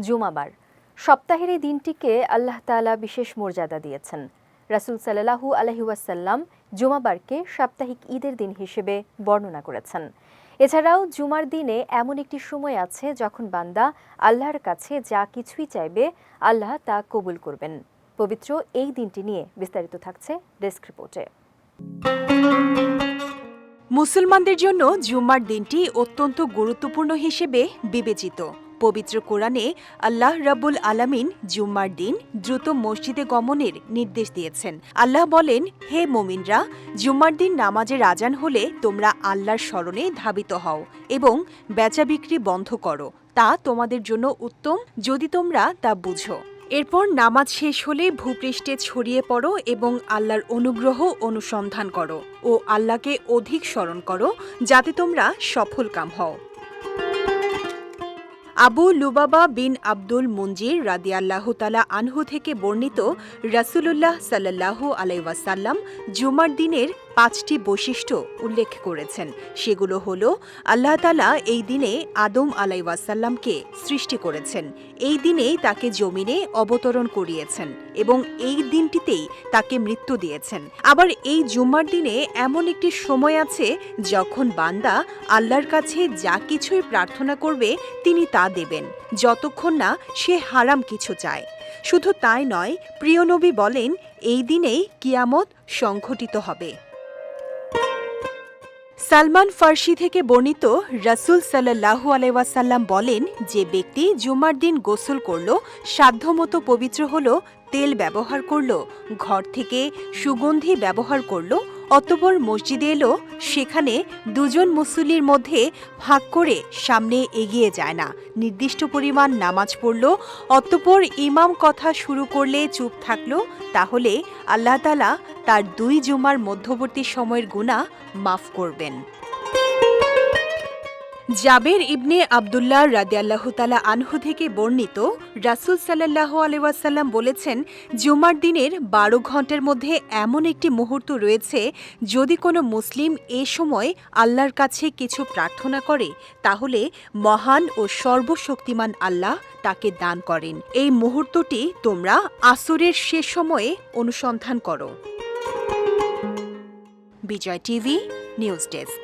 জুমাবার। সপ্তাহের এই দিনটিকে আল্লাহ তাআলা বিশেষ মর্যাদা দিয়েছেন। রাসূল সাল্লাল্লাহু আলাইহি ওয়াসাল্লাম জুমাবারকে সাপ্তাহিক ঈদের দিন হিসেবে বর্ণনা করেছেন। এছাড়াও জুমার দিনে এমন একটি সময় আছে যখন বান্দা আল্লাহর কাছে যা কিছুই চাইবে আল্লাহ তা কবুল করবেন। পবিত্র এই দিনটি নিয়ে বিস্তারিত থাকছে ডেস্ক রিপোর্টে। মুসলমানদের জন্য জুম্মার দিনটি অত্যন্ত গুরুত্বপূর্ণ হিসেবে বিবেচিত। পবিত্র কোরআনে আল্লাহ রাব্বুল আলামিন জুম্মার দিন দ্রুত মসজিদে গমনের নির্দেশ দিয়েছেন। আল্লাহ বলেন, হে মোমিনরা, জুম্মার দিন নামাজের আজান হলে তোমরা আল্লাহর স্মরণে ধাবিত হও এবং বেচা বিক্রি বন্ধ করো। তা তোমাদের জন্য উত্তম যদি তোমরা তা বুঝো। এরপর নামাজ শেষ হলে ভূপৃষ্ঠে ছড়িয়ে পড়ো এবং আল্লাহর অনুগ্রহ অনুসন্ধান করো ও আল্লাহকে অধিক স্মরণ করো যাতে তোমরা সফল কাম হও। আবু লুবাবা বিন আব্দুল মঞ্জির রাদিয়াল্লাহ তালা আনহু থেকে বর্ণিত রাসুলুল্লাহ সাল্লাল্লাহু আলাইওয়াসাল্লাম জুমার দিনের পাঁচটি বৈশিষ্ট্য উল্লেখ করেছেন। সেগুলো হল, আল্লাহ তালা এই দিনে আদম আলাইওয়াসাল্লামকে সৃষ্টি করেছেন। এই দিনেই তাকে জমিনে অবতরণ করিয়েছেন এবং এই দিনটিতেই তাকে মৃত্যু দিয়েছেন। আবার এই জুম্মার দিনে এমন একটি সময় আছে, যখন বান্দা আল্লাহর কাছে যা কিছুই প্রার্থনা করবে, তিনি তা দেবেন, যতক্ষণ না সে হারাম কিছু চায়। শুধু তাই নয় প্রিয়নবী বলেন, এই দিনেই কিয়ামত সংঘটিত হবে। সালমান ফার্সি থেকে বর্ণিত রাসুল সাল্লাহু আলাইসাল্লাম বলেন যে ব্যক্তি জুমার দিন গোসল করল, সাধ্যমতো পবিত্র হল, তেল ব্যবহার করল, ঘর থেকে সুগন্ধি ব্যবহার করল অতপর মসজিদে এলো, সেখানে দুজন মুসল্লির মধ্যে ভাগ করে সামনে এগিয়ে যায় না। নির্দিষ্ট পরিমাণ নামাজ পড়ল অতপর ইমাম কথা শুরু করলে চুপ থাকল, তাহলে আল্লাহতালা তার দুই জুমার মধ্যবর্তী সময়ের গুণা মাফ করবেন। জাবের ইবনে আবদুল্লাহ রাদিয়াল্লাহ তালা আনহু থেকে বর্ণিত রাসুল সাল্লাহ আলহাসাল্লাম বলেছেন, জুমার দিনের বারো ঘণ্টার মধ্যে এমন একটি মুহূর্ত রয়েছে যদি কোনো মুসলিম এ সময় আল্লাহর কাছে কিছু প্রার্থনা করে, তাহলে মহান ও সর্বশক্তিমান আল্লাহ তাকে দান করেন। এই মুহূর্তটি তোমরা আসরের শেষ সময়ে অনুসন্ধান করো। Bijoy TV, news desk.